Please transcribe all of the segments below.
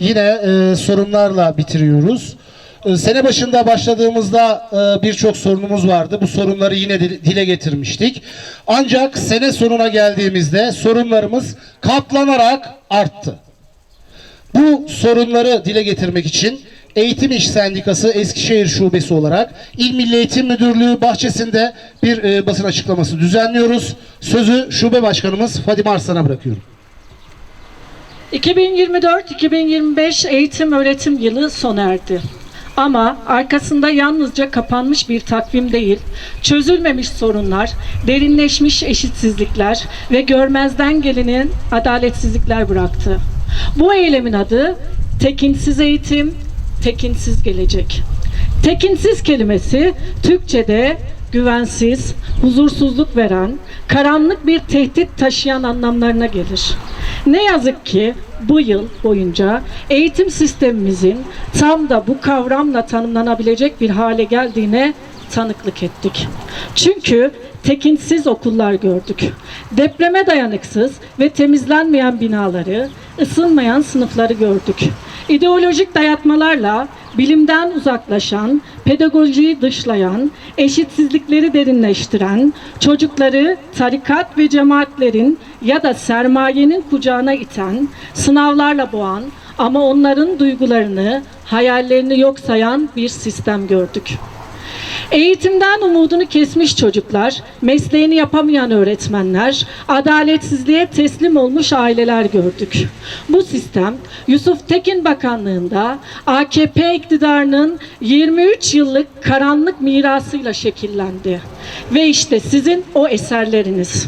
yine e, sorunlarla bitiriyoruz. E, sene başında başladığımızda e, birçok sorunumuz vardı. Bu sorunları yine dil- dile getirmiştik. Ancak sene sonuna geldiğimizde sorunlarımız katlanarak arttı. Bu sorunları dile getirmek için Eğitim İş Sendikası Eskişehir Şubesi olarak İl Milli Eğitim Müdürlüğü bahçesinde bir e, basın açıklaması düzenliyoruz. Sözü Şube Başkanımız Fadime Arslan'a bırakıyorum. 2024-2025 eğitim öğretim yılı sona erdi. Ama arkasında yalnızca kapanmış bir takvim değil, çözülmemiş sorunlar, derinleşmiş eşitsizlikler ve görmezden gelinen adaletsizlikler bıraktı. Bu eylemin adı tekinsiz eğitim, tekinsiz gelecek. Tekinsiz kelimesi Türkçe'de güvensiz, huzursuzluk veren, karanlık bir tehdit taşıyan anlamlarına gelir. Ne yazık ki bu yıl boyunca eğitim sistemimizin tam da bu kavramla tanımlanabilecek bir hale geldiğine tanıklık ettik. Çünkü tekinsiz okullar gördük. Depreme dayanıksız ve temizlenmeyen binaları, ısınmayan sınıfları gördük. İdeolojik dayatmalarla bilimden uzaklaşan, pedagojiyi dışlayan, eşitsizlikleri derinleştiren, çocukları tarikat ve cemaatlerin ya da sermayenin kucağına iten, sınavlarla boğan ama onların duygularını, hayallerini yok sayan bir sistem gördük. Eğitimden umudunu kesmiş çocuklar, mesleğini yapamayan öğretmenler, adaletsizliğe teslim olmuş aileler gördük. Bu sistem Yusuf Tekin Bakanlığında AKP iktidarının 23 yıllık karanlık mirasıyla şekillendi. Ve işte sizin o eserleriniz.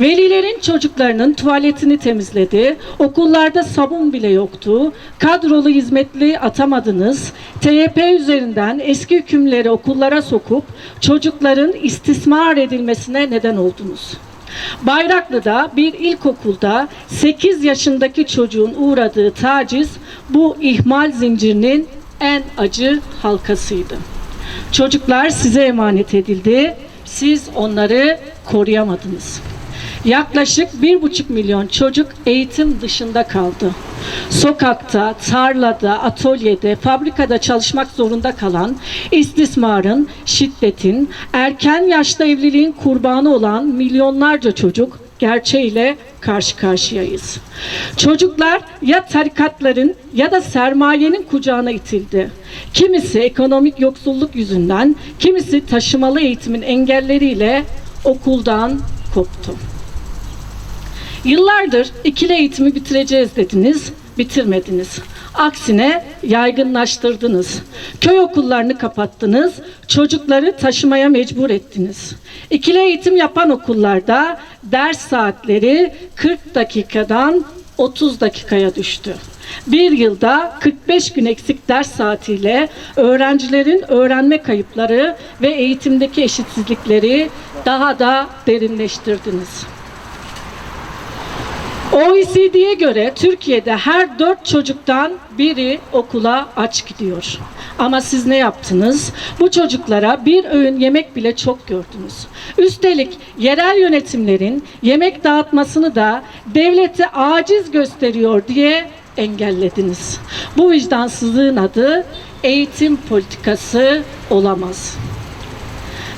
Velilerin çocuklarının tuvaletini temizledi. Okullarda sabun bile yoktu. Kadrolu hizmetli atamadınız. TYP üzerinden eski hükümleri okullara sokup çocukların istismar edilmesine neden oldunuz. Bayraklı'da bir ilkokulda 8 yaşındaki çocuğun uğradığı taciz bu ihmal zincirinin en acı halkasıydı. Çocuklar size emanet edildi. Siz onları koruyamadınız. Yaklaşık bir buçuk milyon çocuk eğitim dışında kaldı. Sokakta, tarlada, atölyede, fabrikada çalışmak zorunda kalan, istismarın, şiddetin, erken yaşta evliliğin kurbanı olan milyonlarca çocuk gerçeğiyle karşı karşıyayız. Çocuklar ya tarikatların ya da sermayenin kucağına itildi. Kimisi ekonomik yoksulluk yüzünden, kimisi taşımalı eğitimin engelleriyle okuldan koptu. Yıllardır ikili eğitimi bitireceğiz dediniz, bitirmediniz. Aksine yaygınlaştırdınız. Köy okullarını kapattınız, çocukları taşımaya mecbur ettiniz. İkili eğitim yapan okullarda ders saatleri 40 dakikadan 30 dakikaya düştü. Bir yılda 45 gün eksik ders saatiyle öğrencilerin öğrenme kayıpları ve eğitimdeki eşitsizlikleri daha da derinleştirdiniz. OECD'ye göre Türkiye'de her dört çocuktan biri okula aç gidiyor. Ama siz ne yaptınız? Bu çocuklara bir öğün yemek bile çok gördünüz. Üstelik yerel yönetimlerin yemek dağıtmasını da devleti aciz gösteriyor diye engellediniz. Bu vicdansızlığın adı eğitim politikası olamaz.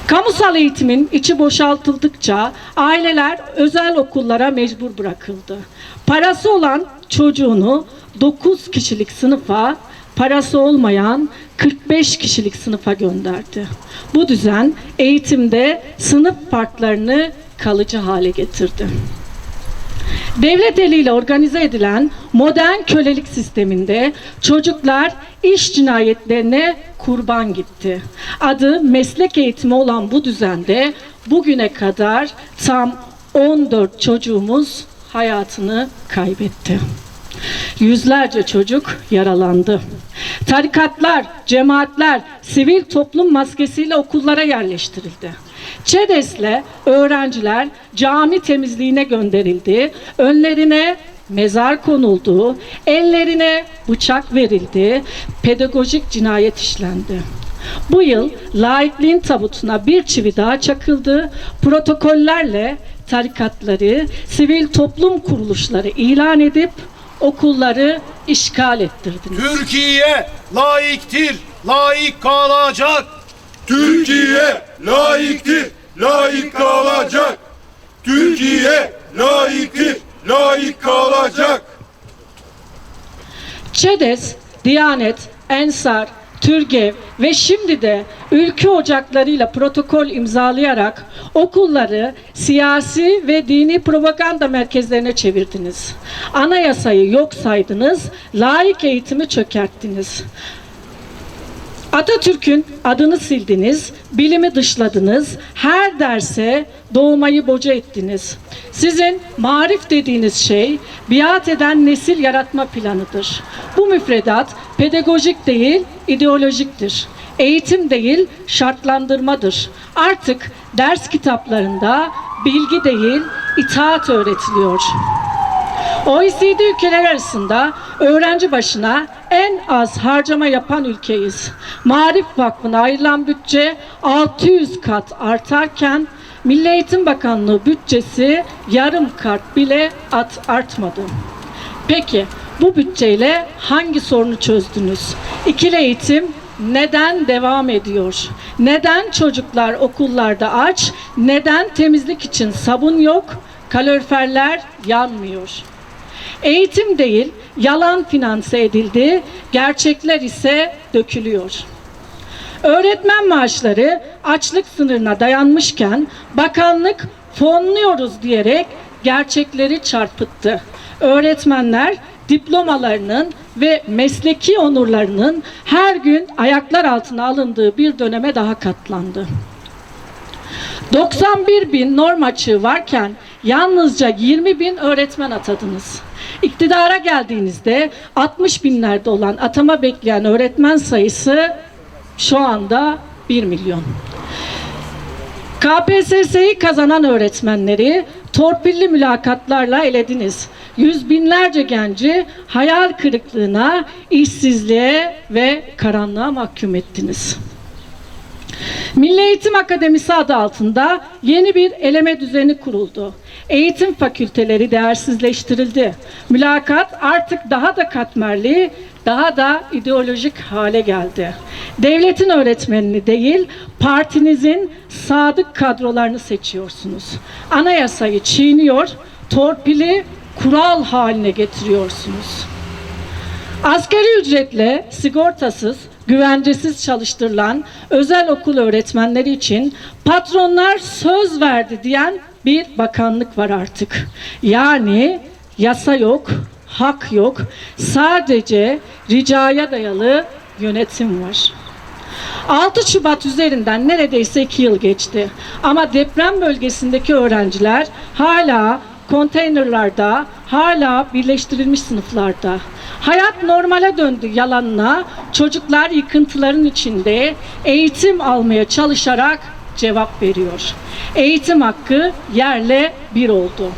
Kamusal eğitimin içi boşaltıldıkça aileler özel okullara mecbur bırakıldı. Parası olan çocuğunu 9 kişilik sınıfa, parası olmayan 45 kişilik sınıfa gönderdi. Bu düzen eğitimde sınıf farklarını kalıcı hale getirdi. Devlet eliyle organize edilen modern kölelik sisteminde çocuklar iş cinayetlerine kurban gitti. Adı meslek eğitimi olan bu düzende bugüne kadar tam 14 çocuğumuz hayatını kaybetti. Yüzlerce çocuk yaralandı. Tarikatlar, cemaatler sivil toplum maskesiyle okullara yerleştirildi. ÇEDES'le öğrenciler cami temizliğine gönderildi. Önlerine mezar konuldu. Ellerine bıçak verildi. Pedagojik cinayet işlendi. Bu yıl laikliğin tabutuna bir çivi daha çakıldı. Protokollerle tarikatları, sivil toplum kuruluşları ilan edip okulları işgal ettirdiniz. Türkiye layıktır, layık kalacak. Türkiye layıktır, layık kalacak. Türkiye layıktır, layık kalacak. ÇEDES, Diyanet, Ensar, Türgev ve şimdi de ülke ocaklarıyla protokol imzalayarak okulları siyasi ve dini propaganda merkezlerine çevirdiniz. Anayasayı yok saydınız, laik eğitimi çökerttiniz. Atatürk'ün adını sildiniz, bilimi dışladınız, her derse doğmayı boca ettiniz. Sizin marif dediğiniz şey biat eden nesil yaratma planıdır. Bu müfredat pedagojik değil, ideolojiktir. Eğitim değil, şartlandırmadır. Artık ders kitaplarında bilgi değil, itaat öğretiliyor. OECD ülkeler arasında öğrenci başına en az harcama yapan ülkeyiz. Marif Vakfı'na ayrılan bütçe 600 kat artarken Milli Eğitim Bakanlığı bütçesi yarım kat bile at artmadı. Peki bu bütçeyle hangi sorunu çözdünüz? İkili eğitim neden devam ediyor? Neden çocuklar okullarda aç? Neden temizlik için sabun yok? Kaloriferler yanmıyor. Eğitim değil, yalan finanse edildi, gerçekler ise dökülüyor. Öğretmen maaşları açlık sınırına dayanmışken bakanlık fonluyoruz diyerek gerçekleri çarpıttı. Öğretmenler diplomalarının ve mesleki onurlarının her gün ayaklar altına alındığı bir döneme daha katlandı. 91 bin norm açığı varken yalnızca 20 bin öğretmen atadınız. İktidara geldiğinizde 60 binlerde olan atama bekleyen öğretmen sayısı şu anda 1 milyon. KPSS'yi kazanan öğretmenleri torpilli mülakatlarla elediniz. Yüz binlerce genci hayal kırıklığına, işsizliğe ve karanlığa mahkum ettiniz. Milli Eğitim Akademisi adı altında yeni bir eleme düzeni kuruldu. Eğitim fakülteleri değersizleştirildi. Mülakat artık daha da katmerli, daha da ideolojik hale geldi. Devletin öğretmenini değil, partinizin sadık kadrolarını seçiyorsunuz. Anayasayı çiğniyor, torpili kural haline getiriyorsunuz. Asgari ücretle sigortasız, güvencesiz çalıştırılan özel okul öğretmenleri için patronlar söz verdi diyen bir bakanlık var artık. Yani yasa yok, hak yok, sadece ricaya dayalı yönetim var. 6 Şubat üzerinden neredeyse 2 yıl geçti. Ama deprem bölgesindeki öğrenciler hala konteynerlarda, hala birleştirilmiş sınıflarda. Hayat normale döndü yalanına. Çocuklar yıkıntıların içinde eğitim almaya çalışarak cevap veriyor. Eğitim hakkı yerle bir oldu.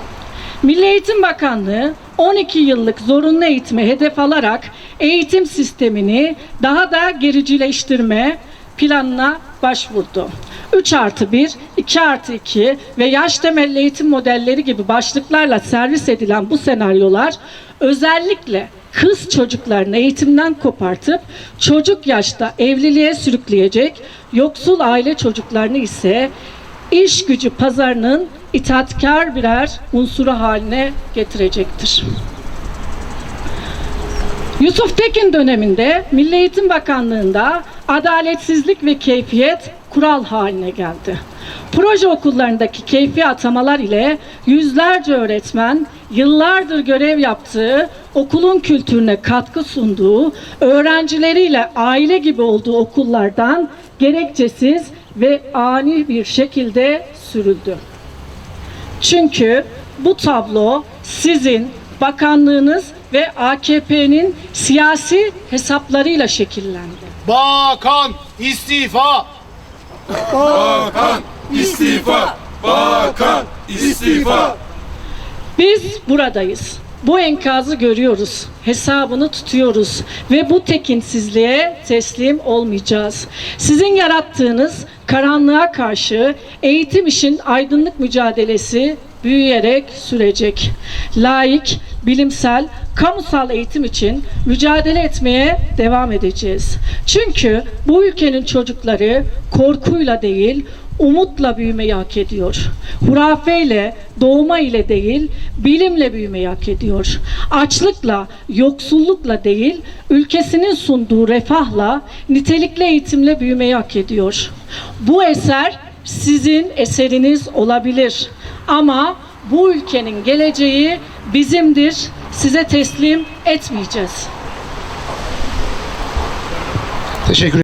Milli Eğitim Bakanlığı 12 yıllık zorunlu eğitime hedef alarak eğitim sistemini daha da gericileştirme planına başvurdu. 3 artı 1, 2 artı 2 ve yaş temelli eğitim modelleri gibi başlıklarla servis edilen bu senaryolar özellikle kız çocuklarını eğitimden kopartıp çocuk yaşta evliliğe sürükleyecek, yoksul aile çocuklarını ise iş gücü pazarının itaatkar birer unsuru haline getirecektir. Yusuf Tekin döneminde Milli Eğitim Bakanlığı'nda adaletsizlik ve keyfiyet kural haline geldi. Proje okullarındaki keyfi atamalar ile yüzlerce öğretmen yıllardır görev yaptığı, okulun kültürüne katkı sunduğu, öğrencileriyle aile gibi olduğu okullardan gerekçesiz ve ani bir şekilde sürüldü. Çünkü bu tablo sizin bakanlığınız ve AKP'nin siyasi hesaplarıyla şekillendi. Bakan istifa. Bakan istifa, bakan istifa. Biz buradayız. Bu enkazı görüyoruz. Hesabını tutuyoruz ve bu tekinsizliğe teslim olmayacağız. Sizin yarattığınız karanlığa karşı eğitim işin aydınlık mücadelesi büyüyerek sürecek. Laik, bilimsel, kamusal eğitim için mücadele etmeye devam edeceğiz. Çünkü bu ülkenin çocukları korkuyla değil, umutla büyümeyi hak ediyor. Hurafeyle, doğma ile değil, bilimle büyümeyi hak ediyor. Açlıkla, yoksullukla değil, ülkesinin sunduğu refahla, nitelikli eğitimle büyümeyi hak ediyor. Bu eser sizin eseriniz olabilir. Ama bu ülkenin geleceği bizimdir. Size teslim etmeyeceğiz. Teşekkür